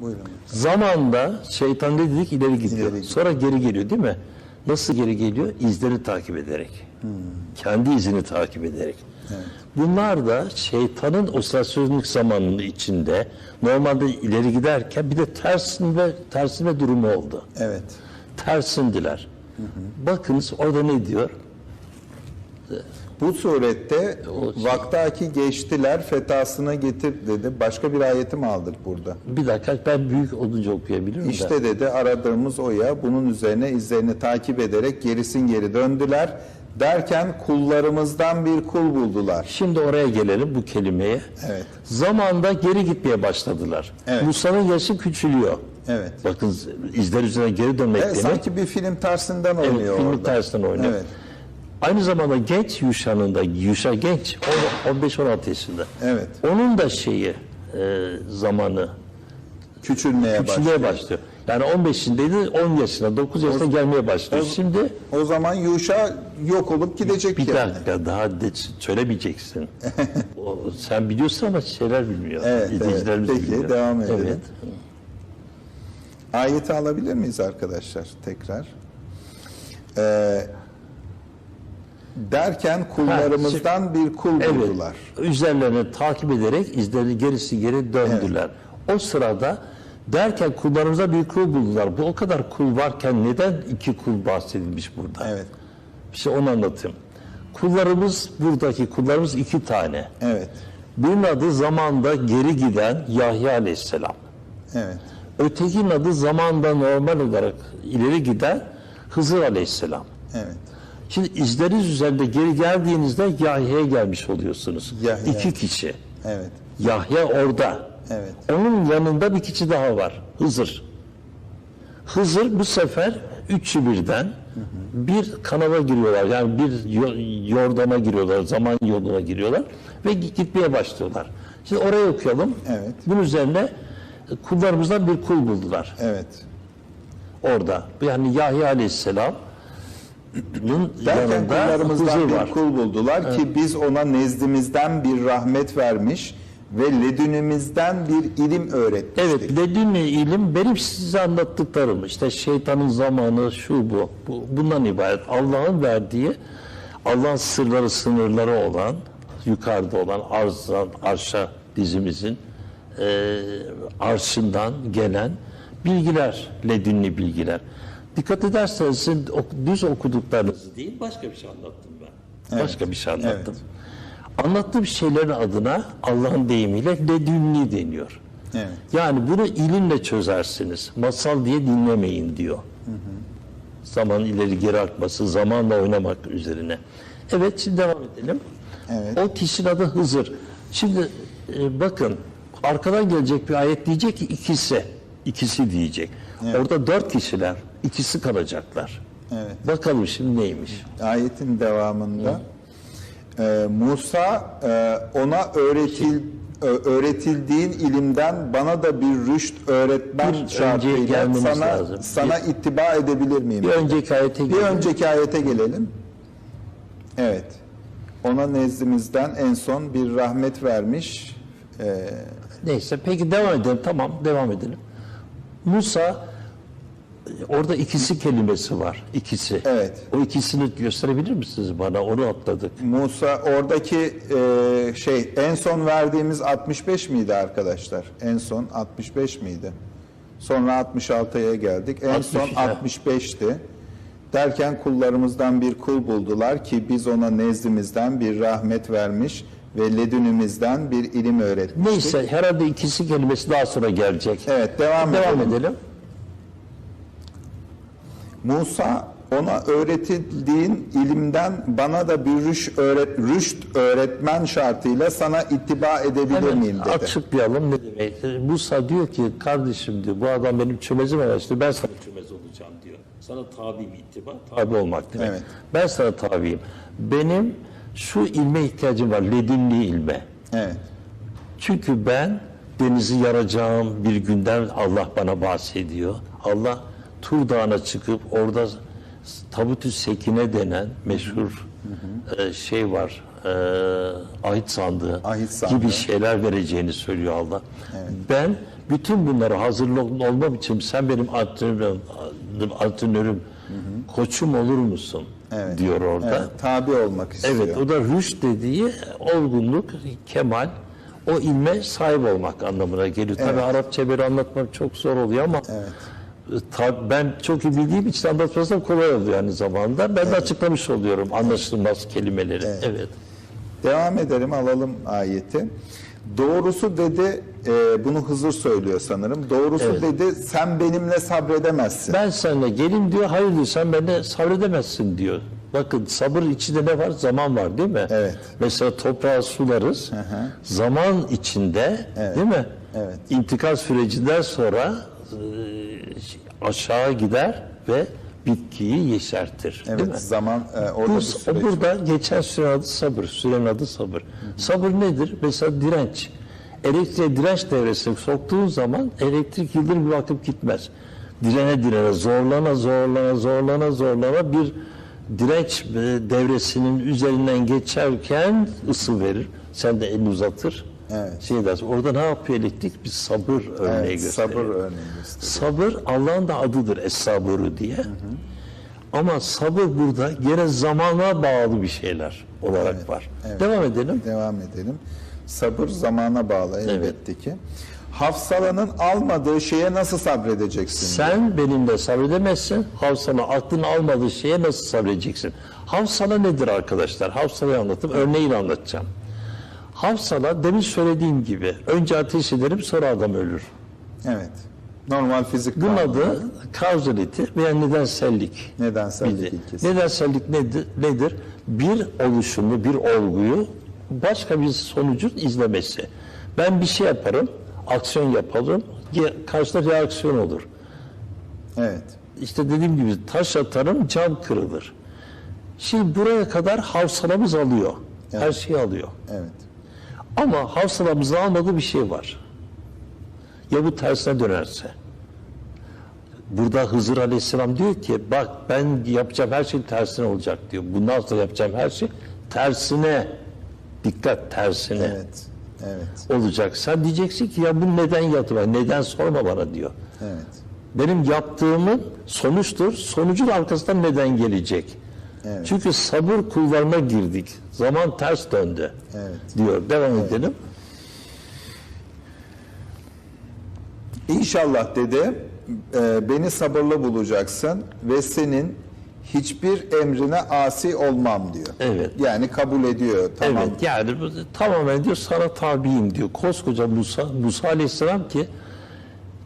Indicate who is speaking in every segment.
Speaker 1: Buyurun.
Speaker 2: Zamanda şeytan ne dedik ileri gidiyor.
Speaker 1: İleri gidiyor.
Speaker 2: Sonra geri geliyor değil mi? Nasıl geri geliyor? İzleri takip ederek. Kendi izini takip ederek. Bunlar da şeytanın oscilasyonluk zamanının içinde normalde ileri giderken bir de tersinde tersine durumu oldu.
Speaker 1: Evet.
Speaker 2: Tersindiler. Bakınız orada ne diyor?
Speaker 1: Bu surette
Speaker 2: O
Speaker 1: vaktaki geçtiler fetasına getir dedi. Başka bir ayeti mi aldık burada?
Speaker 2: Bir dakika ben büyük olunca okuyabilirim.
Speaker 1: İşte dedi aradığımız o ya bunun üzerine izlerini takip ederek gerisin geri döndüler. Derken kullarımızdan bir kul buldular.
Speaker 2: Şimdi oraya gelelim bu kelimeye.
Speaker 1: Evet.
Speaker 2: Zamanda geri gitmeye başladılar.
Speaker 1: Evet.
Speaker 2: Musa'nın yaşı küçülüyor.
Speaker 1: Evet.
Speaker 2: Bakın izler üzerine geri dönmek
Speaker 1: Evet,
Speaker 2: demek.
Speaker 1: sanki bir film tersinden
Speaker 2: Evet,
Speaker 1: oynuyor
Speaker 2: filmi
Speaker 1: orada.
Speaker 2: tersinden oynuyor.
Speaker 1: Evet.
Speaker 2: Aynı zamanda genç Yuşa'nın da, Yuşa genç, o 15-16 yaşında.
Speaker 1: Evet.
Speaker 2: Onun da şeyi, e, zamanı
Speaker 1: Küçülmeye başlıyor.
Speaker 2: küçülmeye başlıyor. Yani 15'indeydi, 10 yaşına, 9 yaşına gelmeye başlıyor. Şimdi
Speaker 1: O zaman Yuşa yok olup gidecek
Speaker 2: bir
Speaker 1: yani.
Speaker 2: dakika daha de, söylemeyeceksin. o, sen biliyorsun ama şeyler bilmiyor.
Speaker 1: Evet, evet. Peki,
Speaker 2: bilmiyor.
Speaker 1: devam edelim.
Speaker 2: Evet.
Speaker 1: Ayeti alabilir miyiz arkadaşlar tekrar? Ee, derken kullarımızdan bir kul
Speaker 2: Evet.
Speaker 1: buldular.
Speaker 2: Üzerlerini takip ederek izleri gerisi geri döndüler. O sırada derken kullarımıza bir kul buldular. Bu o kadar kul varken neden iki kul bahsedilmiş burada?
Speaker 1: Evet.
Speaker 2: İşte onu anlatayım. Kullarımız buradaki kullarımız iki tane.
Speaker 1: Evet.
Speaker 2: Birinin adı zamanda geri giden Yahya Aleyhisselam.
Speaker 1: Evet.
Speaker 2: Ötekinin adı zamanda normal olarak ileri giden Hızır Aleyhisselam.
Speaker 1: Evet.
Speaker 2: Şimdi izleriniz üzerinde geri geldiğinizde Yahya'ya gelmiş oluyorsunuz.
Speaker 1: Yahya.
Speaker 2: İki kişi.
Speaker 1: Evet.
Speaker 2: Yahya orada.
Speaker 1: Evet.
Speaker 2: Onun yanında bir kişi daha var. Hızır. Hızır bu sefer üçü birden bir kanala giriyorlar. Yani bir yo- yordama giriyorlar. Zaman yoluna giriyorlar. Ve gitmeye başlıyorlar. Şimdi oraya okuyalım.
Speaker 1: Evet.
Speaker 2: Bunun üzerine kullarımızdan bir kul buldular
Speaker 1: Evet.
Speaker 2: orada. Yani Yahya Aleyhisselam'ın
Speaker 1: Derken kullarımızdan bir
Speaker 2: var.
Speaker 1: kul buldular ki biz ona nezdimizden bir rahmet vermiş ve ledünümüzden bir ilim öğretmiştik.
Speaker 2: Evet, ledünni ilim benim size anlattıklarım. İşte şeytanın zamanı, şu bu. bu bundan ibaret. Allah'ın verdiği, Allah'ın sırları, sınırları olan, yukarıda olan arzdan, arşa dizimizin e, arşından gelen bilgiler, ledünni bilgiler. Dikkat ederseniz ok- düz okuduklarınızı değil, başka bir şey anlattım ben. Başka bir şey anlattım. Anlattığım şeylerin adına Allah'ın deyimiyle ledünni deniyor.
Speaker 1: Evet.
Speaker 2: Yani bunu ilimle çözersiniz. Masal diye dinlemeyin diyor. Zaman ileri geri akması, zamanla oynamak üzerine. Evet şimdi devam edelim.
Speaker 1: Evet.
Speaker 2: O kişinin adı Hızır. Şimdi e, bakın arkadan gelecek bir ayet diyecek ki ikisi. ikisi diyecek. Orada dört kişiler. İkisi kalacaklar.
Speaker 1: Evet.
Speaker 2: Bakalım şimdi neymiş?
Speaker 1: Ayetin devamında e, Musa e, ona öğretil ö- öğretildiğin ilimden bana da bir rüşt öğretmen
Speaker 2: Bir
Speaker 1: şartıyla sana
Speaker 2: lazım.
Speaker 1: sana ittiba edebilir miyim?
Speaker 2: Bir önceki ayete
Speaker 1: Bir
Speaker 2: gidelim.
Speaker 1: önceki ayete gelelim. Evet. Ona nezdimizden en son bir rahmet vermiş. E,
Speaker 2: Neyse peki devam edelim. Tamam devam edelim. Musa orada ikisi kelimesi var. İkisi.
Speaker 1: Evet.
Speaker 2: O ikisini gösterebilir misiniz bana? Onu atladık.
Speaker 1: Musa oradaki e, şey en son verdiğimiz 65 miydi arkadaşlar? En son 65 miydi? Sonra 66'ya geldik. En
Speaker 2: 60,
Speaker 1: son
Speaker 2: evet.
Speaker 1: 65'ti. Derken kullarımızdan bir kul buldular ki biz ona nezdimizden bir rahmet vermiş ve ledünümüzden bir ilim öğretmiştik.
Speaker 2: Neyse herhalde ikisi kelimesi daha sonra gelecek.
Speaker 1: Evet devam,
Speaker 2: Devam
Speaker 1: edelim.
Speaker 2: edelim.
Speaker 1: Musa ona öğretildiğin ilimden bana da bir rüşt, öğret, rüşt öğretmen şartıyla sana ittiba edebilir miyim
Speaker 2: Hemen
Speaker 1: dedi.
Speaker 2: açıklayalım ne demek. Musa diyor ki kardeşim diyor bu adam benim çömezim araştırıyor. Ben sana çömez olacağım diyor. Sana tabiyim ittiba. Tabi olmak demek.
Speaker 1: Evet.
Speaker 2: Ben sana tabiyim. Benim şu ilme ihtiyacım var. Ledünni ilme.
Speaker 1: Evet.
Speaker 2: Çünkü ben denizi yaracağım bir günden Allah bana bahsediyor. Allah Tur Dağı'na çıkıp orada Tabutü Sekine denen meşhur e, şey var. E, ahit sandığı
Speaker 1: Ahit sandığı.
Speaker 2: gibi şeyler vereceğini söylüyor Allah. Ben Bütün bunları hazırlı olmam için sen benim antrenörüm, antrenörüm koçum olur musun?
Speaker 1: Evet.
Speaker 2: diyor orada.
Speaker 1: Evet, tabi olmak istiyor.
Speaker 2: Evet, o da rüşt dediği olgunluk, kemal, o ilme sahip olmak anlamına geliyor. Tabii Arapça bir anlatmak çok zor oluyor ama e, tab- ben çok iyi bildiğim için anlatmasam kolay oluyor aynı zamanda. Ben de açıklamış oluyorum anlaşılmaz kelimeleri. Evet.
Speaker 1: Devam edelim alalım ayeti. Doğrusu dedi e, bunu Hızır söylüyor sanırım. Doğrusu
Speaker 2: Evet.
Speaker 1: dedi sen benimle sabredemezsin.
Speaker 2: Ben seninle gelin diyor, hayır diyor sen bende sabredemezsin diyor. Bakın sabır içinde ne var? Zaman var değil mi?
Speaker 1: Evet.
Speaker 2: Mesela toprağı sularız. Zaman içinde değil mi?
Speaker 1: Evet.
Speaker 2: İntikal sürecinden sonra aşağı gider ve bitkiyi yeşertir. değil mi?
Speaker 1: Evet zaman e, orada
Speaker 2: Bu,
Speaker 1: bir süreç.
Speaker 2: burada geçen süren adı sabır. Süren adı sabır. Sabır nedir? Mesela direnç. Elektriğe direnç devresini soktuğun zaman elektrik yıldırım gibi akıp gitmez. Direne direne, zorlana zorlana, zorlana zorlana bir direnç e, devresinin üzerinden geçerken ısı verir. Sen de elini uzatır.
Speaker 1: Evet.
Speaker 2: Şey dersin. Orada ne yapıyor elektrik? Bir sabır örneği
Speaker 1: Evet,
Speaker 2: gösteriyor.
Speaker 1: sabır örneği gösteriyor.
Speaker 2: Sabır Allah'ın da adıdır es-sabırı diye. Ama sabır burada gene zamana bağlı bir şeyler olarak var. Devam edelim.
Speaker 1: Devam edelim. Sabır zamana bağlı elbette ki. Hafsalanın almadığı şeye nasıl sabredeceksin?
Speaker 2: Sen benimle sabredemezsin. Havsala aklın almadığı şeye nasıl sabredeceksin? Havsala nedir arkadaşlar? Havsala'yı anlatıp örneğiyle anlatacağım. Havsala demin söylediğim gibi önce ateş ederim sonra adam ölür.
Speaker 1: Evet. Normal fizik
Speaker 2: Bunun adı kauzality veya nedensellik.
Speaker 1: Nedensellik
Speaker 2: Bildi.
Speaker 1: ilkesi.
Speaker 2: Nedensellik nedir? nedir? Bir oluşumu, bir olguyu başka bir sonucun izlemesi. Ben bir şey yaparım, aksiyon yapalım, ge- karşıda reaksiyon olur.
Speaker 1: Evet.
Speaker 2: İşte dediğim gibi taş atarım, cam kırılır. Şimdi buraya kadar havsalamız alıyor. Her şeyi alıyor.
Speaker 1: Evet.
Speaker 2: Ama havsalamızın almadığı bir şey var. Ya bu tersine dönerse? Burada Hızır Aleyhisselam diyor ki bak ben yapacağım her şey tersine olacak diyor. Bundan sonra yapacağım her şey tersine dikkat tersine
Speaker 1: Evet. Evet.
Speaker 2: olacak. Sen diyeceksin ki ya bu neden yaptı? Neden sorma bana diyor.
Speaker 1: Evet.
Speaker 2: Benim yaptığımın sonuçtur. Sonucun arkasından neden gelecek? Çünkü sabır kullarına girdik. Zaman ters döndü.
Speaker 1: Evet.
Speaker 2: Diyor. Devam edelim.
Speaker 1: İnşallah dedi e, beni sabırlı bulacaksın ve senin hiçbir emrine asi olmam diyor.
Speaker 2: Evet.
Speaker 1: Yani kabul ediyor. Tamam.
Speaker 2: Evet yani tamamen diyor sana tabiyim diyor. Koskoca Musa, Musa Aleyhisselam ki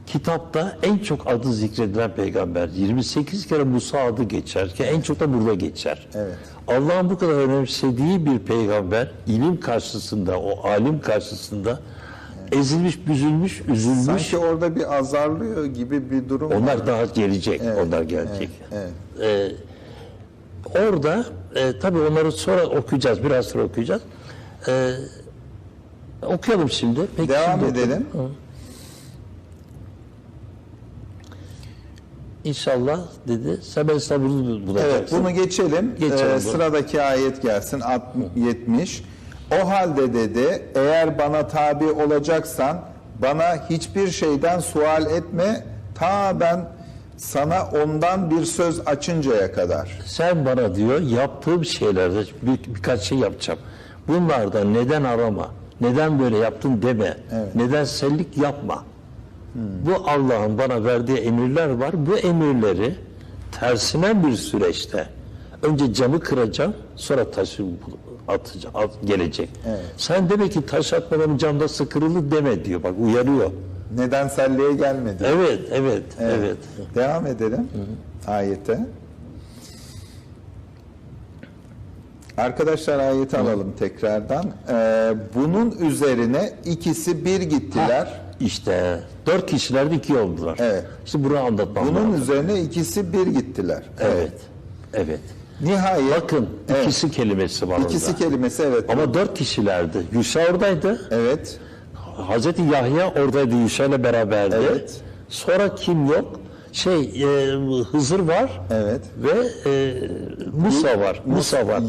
Speaker 2: kitapta en çok adı zikredilen peygamber. 28 kere Musa adı geçer ki en çok da burada geçer.
Speaker 1: Evet.
Speaker 2: Allah'ın bu kadar önemsediği bir peygamber ilim karşısında, o alim karşısında ezilmiş, büzülmüş, üzülmüş.
Speaker 1: Sanki orada bir azarlıyor gibi bir durum var.
Speaker 2: Onlar daha gelecek, onlar gelecek.
Speaker 1: evet,
Speaker 2: Ee, orada e, tabii onları sonra okuyacağız, biraz sonra okuyacağız. Ee, okuyalım şimdi. Peki
Speaker 1: Devam
Speaker 2: şimdi okuyalım.
Speaker 1: edelim.
Speaker 2: Hı. İnşallah dedi. Sen ben sabırlı bulacaksın.
Speaker 1: Evet bunu geçelim.
Speaker 2: Geçelim
Speaker 1: Ee, sıradaki ayet gelsin 60, 70. O halde dedi eğer bana tabi olacaksan bana hiçbir şeyden sual etme ta ben sana ondan bir söz açıncaya kadar.
Speaker 2: Sen bana diyor yaptığım şeylerde bir, birkaç şey yapacağım. Bunlardan neden arama, neden böyle yaptın deme, neden sellik yapma. Bu Allah'ın bana verdiği emirler var. Bu emirleri tersine bir süreçte önce camı kıracağım, sonra taşı atacağım, at, gelecek. Sen demek ki taş atmadan camda sıkırılı deme diyor. Bak uyarıyor.
Speaker 1: Nedenselliğe gelmedi.
Speaker 2: Evet, evet, evet.
Speaker 1: Devam edelim ayete. Arkadaşlar ayeti alalım tekrardan. Ee, bunun üzerine ikisi bir gittiler.
Speaker 2: İşte dört kişiler iki oldular.
Speaker 1: Evet.
Speaker 2: İşte bunu anlatmam
Speaker 1: Bunun
Speaker 2: lazım.
Speaker 1: üzerine ikisi bir gittiler.
Speaker 2: Evet. Evet.
Speaker 1: Nihayet
Speaker 2: Bakın
Speaker 1: Evet.
Speaker 2: ikisi kelimesi var
Speaker 1: ikisi
Speaker 2: orada.
Speaker 1: kelimesi evet.
Speaker 2: Ama dört kişilerdi. Yuşa oradaydı.
Speaker 1: Evet.
Speaker 2: Hazreti Yahya oradaydı ile beraberdi.
Speaker 1: Evet.
Speaker 2: Sonra kim yok? Şey e, Hızır var
Speaker 1: Evet.
Speaker 2: ve e, Musa var. Musa var.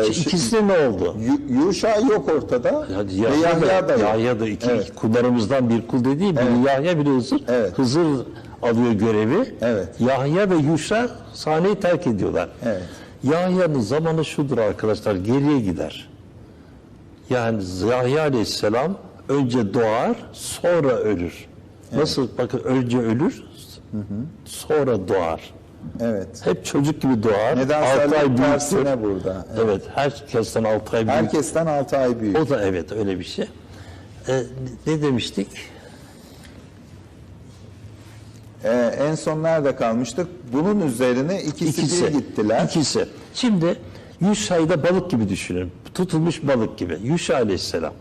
Speaker 1: E, şey-
Speaker 2: İkisi ne oldu?
Speaker 1: Yu- Yuşa yok ortada.
Speaker 2: Yani
Speaker 1: ve
Speaker 2: Yahya,
Speaker 1: Yahya da
Speaker 2: da. Yahya da iki
Speaker 1: Evet.
Speaker 2: kullarımızdan bir kul dediği biri Yahya biri Hızır.
Speaker 1: Evet.
Speaker 2: Hızır alıyor görevi.
Speaker 1: Evet.
Speaker 2: Yahya ve Yuşa sahneyi terk ediyorlar.
Speaker 1: Evet.
Speaker 2: Yahya'nın zamanı şudur arkadaşlar geriye gider. Yani Yahya aleyhisselam önce doğar sonra ölür. Nasıl bakın önce ölür sonra doğar.
Speaker 1: Evet.
Speaker 2: Hep çocuk gibi doğar. altı ay
Speaker 1: tersine burada.
Speaker 2: Evet herkesten 6 ay büyük.
Speaker 1: Herkesten 6 ay büyük.
Speaker 2: O da evet öyle bir şey. Ee, ne demiştik?
Speaker 1: Ee, en son nerede kalmıştık? Bunun üzerine ikisi, bir gittiler.
Speaker 2: İkisi. Şimdi Yuşa'yı da balık gibi düşünün. Tutulmuş balık gibi. Yuşa aleyhisselam.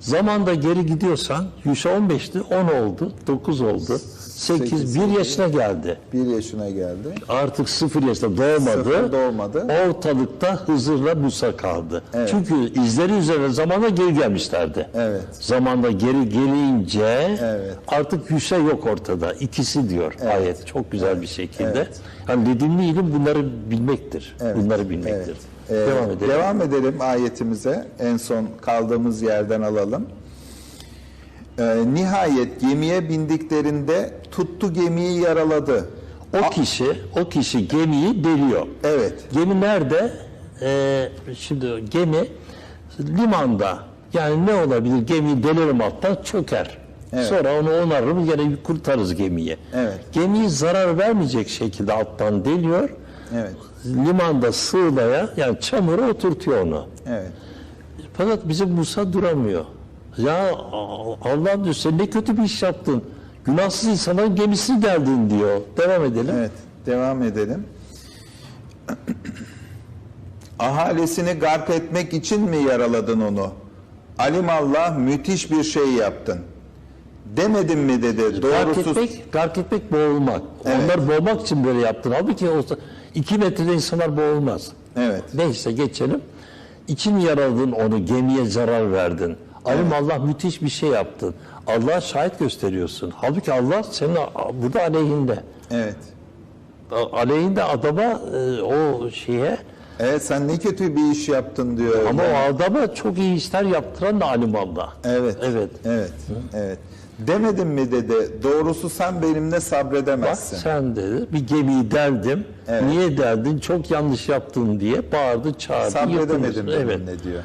Speaker 2: Zamanda geri gidiyorsan Yuşa 15'ti 10 oldu 9 oldu 8
Speaker 1: Sekiz.
Speaker 2: 1 yaşına geldi.
Speaker 1: Bir yaşına geldi.
Speaker 2: Artık 0 yaşında doğmadı.
Speaker 1: Sıfır doğmadı.
Speaker 2: Ortalıkta Hızır'la Musa kaldı.
Speaker 1: Evet.
Speaker 2: Çünkü izleri üzerine zamanda geri gelmişlerdi.
Speaker 1: Evet.
Speaker 2: Zamanda geri gelince
Speaker 1: Evet.
Speaker 2: artık Yuşa yok ortada. İkisi diyor ayet. Çok güzel bir şekilde.
Speaker 1: Evet.
Speaker 2: Yani ledimli ilim bunları bilmektir.
Speaker 1: Evet,
Speaker 2: Bunları bilmektir.
Speaker 1: Ee,
Speaker 2: Devam edelim.
Speaker 1: Devam edelim ayetimize. En son kaldığımız yerden alalım. Ee, nihayet gemiye bindiklerinde tuttu gemiyi yaraladı.
Speaker 2: O kişi, o kişi gemiyi deliyor.
Speaker 1: Evet.
Speaker 2: Gemi nerede? Ee, şimdi gemi limanda. Yani ne olabilir? Gemiyi delerim alttan çöker.
Speaker 1: Evet.
Speaker 2: Sonra onu onarırım gene kurtarırız gemiyi.
Speaker 1: Evet.
Speaker 2: Gemiyi zarar vermeyecek şekilde alttan deliyor.
Speaker 1: Evet.
Speaker 2: Limanda sığlaya yani çamura oturtuyor onu.
Speaker 1: Evet.
Speaker 2: Fakat bizim Musa duramıyor. Ya Allah diyor sen ne kötü bir iş yaptın. Günahsız insanların gemisine geldin diyor. Devam edelim.
Speaker 1: Evet, devam edelim. Ahalisini gark etmek için mi yaraladın onu? Alimallah müthiş bir şey yaptın. Demedim mi dedi.
Speaker 2: Gark
Speaker 1: Doğrusu
Speaker 2: etmek, gark etmek boğulmak.
Speaker 1: Evet.
Speaker 2: Onlar boğmak için böyle yaptın. Halbuki olsa iki metrede insanlar boğulmaz.
Speaker 1: Evet.
Speaker 2: Neyse geçelim. İçin yaraladın onu, gemiye zarar verdin. Alim Allah müthiş bir şey yaptın. Allah'a şahit gösteriyorsun. Halbuki Allah senin burada aleyhinde.
Speaker 1: Evet.
Speaker 2: Aleyhinde adama e, o şeye
Speaker 1: Evet sen ne kötü bir iş yaptın diyor.
Speaker 2: ama
Speaker 1: Yani.
Speaker 2: o adama çok iyi işler yaptıran da alim Allah.
Speaker 1: Evet.
Speaker 2: Evet.
Speaker 1: Evet. Evet. Demedim mi dedi. Doğrusu sen benimle
Speaker 2: Bak
Speaker 1: sabredemezsin.
Speaker 2: sen dedi bir gemiyi deldim.
Speaker 1: Evet.
Speaker 2: Niye deldin? Çok yanlış yaptın diye bağırdı, çağırdı.
Speaker 1: Sabredemedim.
Speaker 2: Evet.
Speaker 1: benimle diyor.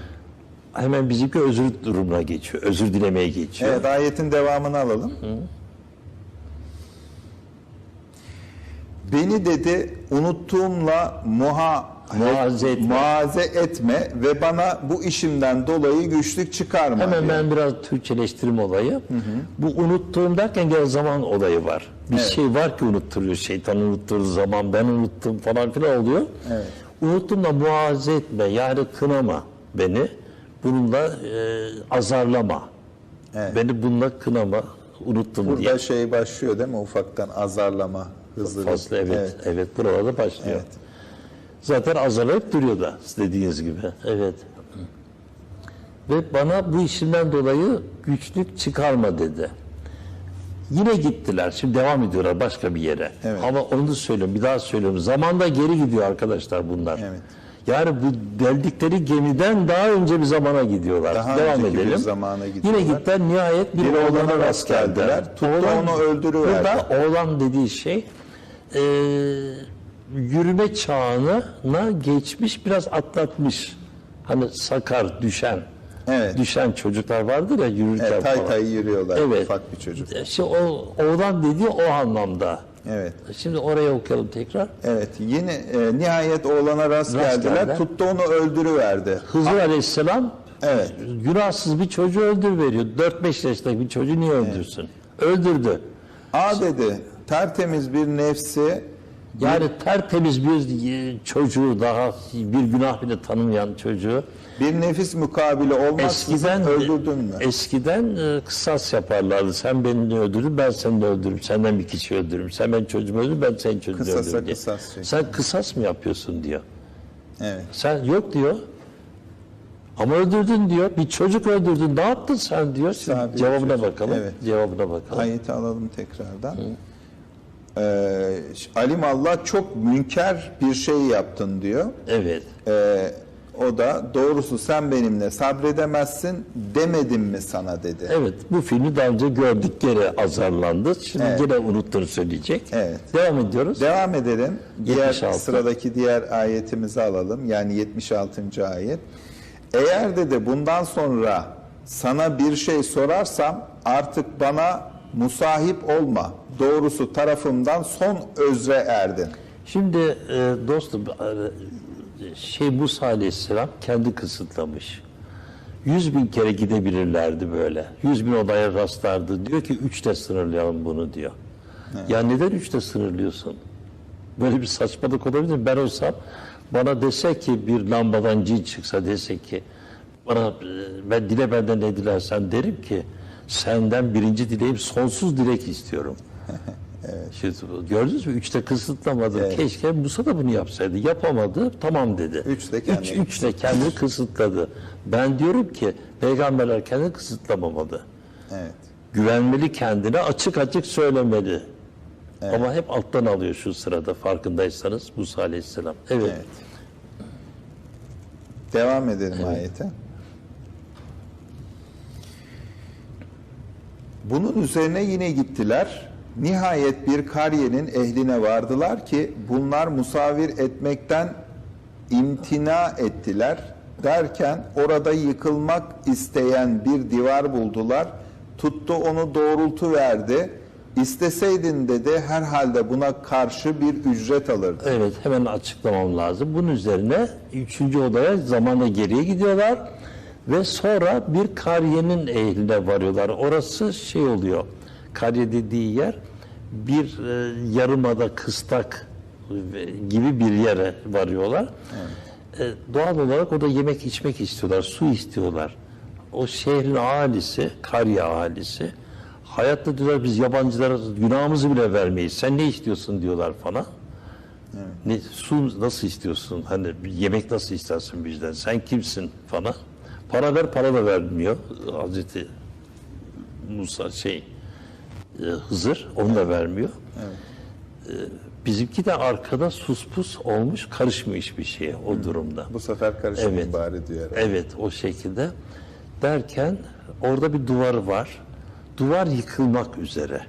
Speaker 2: Hemen bizimki özür durumuna geçiyor. Özür dilemeye geçiyor.
Speaker 1: Evet ayetin devamını alalım. Beni dedi unuttuğumla muha
Speaker 2: Muaze etme.
Speaker 1: muaze etme ve bana bu işimden dolayı güçlük çıkarma.
Speaker 2: Hemen
Speaker 1: diyor.
Speaker 2: ben biraz Türkçeleştireyim olayı. Bu unuttuğum derken gene zaman olayı var. Bir şey var ki unutturuyor. Şeytan unutturduğu zaman ben unuttum falan filan oluyor.
Speaker 1: Evet.
Speaker 2: Unuttum da muaze etme yani kınama beni. Bununla e, azarlama.
Speaker 1: Evet.
Speaker 2: Beni bununla kınama. Unuttum
Speaker 1: Burada
Speaker 2: diye.
Speaker 1: şey başlıyor değil mi ufaktan azarlama hızlı.
Speaker 2: Fazla evet, evet.
Speaker 1: evet.
Speaker 2: buralarda başlıyor.
Speaker 1: Evet.
Speaker 2: Zaten azarlayıp duruyor da dediğiniz gibi. Evet. Ve bana bu işimden dolayı güçlük çıkarma dedi. Yine gittiler. Şimdi devam ediyorlar başka bir yere.
Speaker 1: Evet.
Speaker 2: Ama onu da söylüyorum. Bir daha söylüyorum. Zamanda geri gidiyor arkadaşlar bunlar.
Speaker 1: Evet.
Speaker 2: Yani bu deldikleri gemiden daha önce bir zamana gidiyorlar.
Speaker 1: Daha
Speaker 2: devam
Speaker 1: önceki bir
Speaker 2: edelim.
Speaker 1: zamana
Speaker 2: Yine
Speaker 1: gidiyorlar.
Speaker 2: gittiler. Nihayet bir,
Speaker 1: Bir
Speaker 2: oğlana rast
Speaker 1: geldiler.
Speaker 2: geldiler.
Speaker 1: Tuttu onu öldürüverdi.
Speaker 2: Burada oğlan dediği şey e, yürüme çağına geçmiş biraz atlatmış. Hani sakar düşen.
Speaker 1: Evet.
Speaker 2: Düşen çocuklar vardır ya yürürken
Speaker 1: Evet, tay
Speaker 2: falan.
Speaker 1: tay yürüyorlar
Speaker 2: Evet.
Speaker 1: ufak bir çocuk.
Speaker 2: İşte o oğlan dediği o anlamda.
Speaker 1: Evet.
Speaker 2: Şimdi oraya okuyalım tekrar.
Speaker 1: Evet. Yine e, nihayet oğlana rast,
Speaker 2: Rast
Speaker 1: geldiler.
Speaker 2: geldiler.
Speaker 1: Tuttu onu öldürüverdi.
Speaker 2: Hızır Aleyhisselam
Speaker 1: Evet.
Speaker 2: günahsız bir çocuğu öldürüveriyor. 4-5 yaşındaki bir çocuğu niye öldürsün? Öldürdü.
Speaker 1: A dedi tertemiz bir nefsi
Speaker 2: Yani tertemiz bir çocuğu daha bir günah bile tanımayan çocuğu
Speaker 1: bir nefis mukabili olmaksızın
Speaker 2: eskiden
Speaker 1: öldürdün mü?
Speaker 2: eskiden e, kısas yaparlardı. Sen beni öldürür, ben seni öldürürüm. Senden bir kişi öldürürüm. Sen benim çocuğumu öldür, ben senin çocuğunu
Speaker 1: Kısasa
Speaker 2: öldürürüm diye.
Speaker 1: kısas şeklinde.
Speaker 2: Sen kısas mı yapıyorsun diyor.
Speaker 1: Evet.
Speaker 2: Sen yok diyor. Ama öldürdün diyor. Bir çocuk öldürdün. Ne yaptın sen diyor. Cevabına
Speaker 1: çocuk.
Speaker 2: bakalım.
Speaker 1: Evet.
Speaker 2: Cevabına bakalım.
Speaker 1: Ayeti alalım tekrardan. Ee, alim Allah çok münker bir şey yaptın diyor.
Speaker 2: Evet.
Speaker 1: Ee, o da doğrusu sen benimle sabredemezsin demedim mi sana dedi.
Speaker 2: Evet. Bu filmi daha önce gördük gene azarlandı. Şimdi
Speaker 1: Evet.
Speaker 2: yine unuttuğunu söyleyecek.
Speaker 1: Evet.
Speaker 2: Devam ediyoruz.
Speaker 1: Devam edelim. Diğer
Speaker 2: 76.
Speaker 1: sıradaki diğer ayetimizi alalım. Yani 76. ayet. Eğer dedi bundan sonra sana bir şey sorarsam artık bana musahip olma. Doğrusu tarafımdan son özre erdin.
Speaker 2: Şimdi e, dostum e, şey Musa Aleyhisselam kendi kısıtlamış. Yüz bin kere gidebilirlerdi böyle. Yüz bin odaya rastlardı. Diyor ki üçte sınırlayalım bunu diyor. Ya neden üçte sınırlıyorsun? Böyle bir saçmalık olabilir mi? Ben olsam bana dese ki bir lambadan cin çıksa dese ki bana e, ben dile benden ne dilersen derim ki senden birinci dileğim sonsuz dilek istiyorum. Şimdi gördünüz mü? Üçte kısıtlamadı. Keşke Musa da bunu yapsaydı. Yapamadı. Tamam dedi.
Speaker 1: Üç de kendini
Speaker 2: Üç, üç de kendini kısıtladı. Ben diyorum ki peygamberler kendini kısıtlamamalı.
Speaker 1: Evet.
Speaker 2: Güvenmeli kendine, açık açık söylemeli. Ama hep alttan alıyor şu sırada farkındaysanız Musa Aleyhisselam. Evet.
Speaker 1: Evet. Devam edelim ayete. Bunun üzerine yine gittiler. Nihayet bir kariyenin ehline vardılar ki bunlar musavir etmekten imtina ettiler. Derken orada yıkılmak isteyen bir divar buldular. Tuttu onu doğrultu verdi. İsteseydin dedi herhalde buna karşı bir ücret alırdı.
Speaker 2: Evet hemen açıklamam lazım. Bunun üzerine üçüncü odaya zamana geriye gidiyorlar ve sonra bir kariyenin ehline varıyorlar. Orası şey oluyor. Kariye dediği yer bir e, yarımada kıstak ve- gibi bir yere varıyorlar. E, doğal olarak o da yemek içmek istiyorlar, su istiyorlar. O şehrin ahalisi, kariye ahalisi hayatta diyorlar biz yabancılara günahımızı bile vermeyiz. Sen ne istiyorsun diyorlar falan. Ne, su nasıl istiyorsun? Hani yemek nasıl istersin bizden? Sen kimsin falan. Para ver, para da vermiyor. Hazreti Musa şey e, Hızır onu da vermiyor. E, bizimki de arkada sus pus olmuş, karışmıyor hiçbir şeye o durumda.
Speaker 1: Bu sefer karışmayın
Speaker 2: Evet.
Speaker 1: bari diyor.
Speaker 2: Evet o şekilde derken orada bir duvar var. Duvar yıkılmak üzere.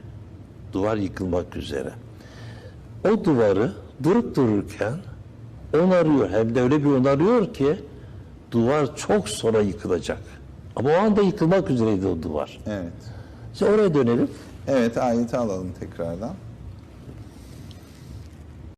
Speaker 2: Duvar yıkılmak üzere. O duvarı durup dururken onarıyor. Hem de öyle bir onarıyor ki duvar çok sonra yıkılacak. Ama o anda yıkılmak üzereydi o duvar.
Speaker 1: Evet.
Speaker 2: İşte oraya dönelim.
Speaker 1: Evet ayeti alalım tekrardan.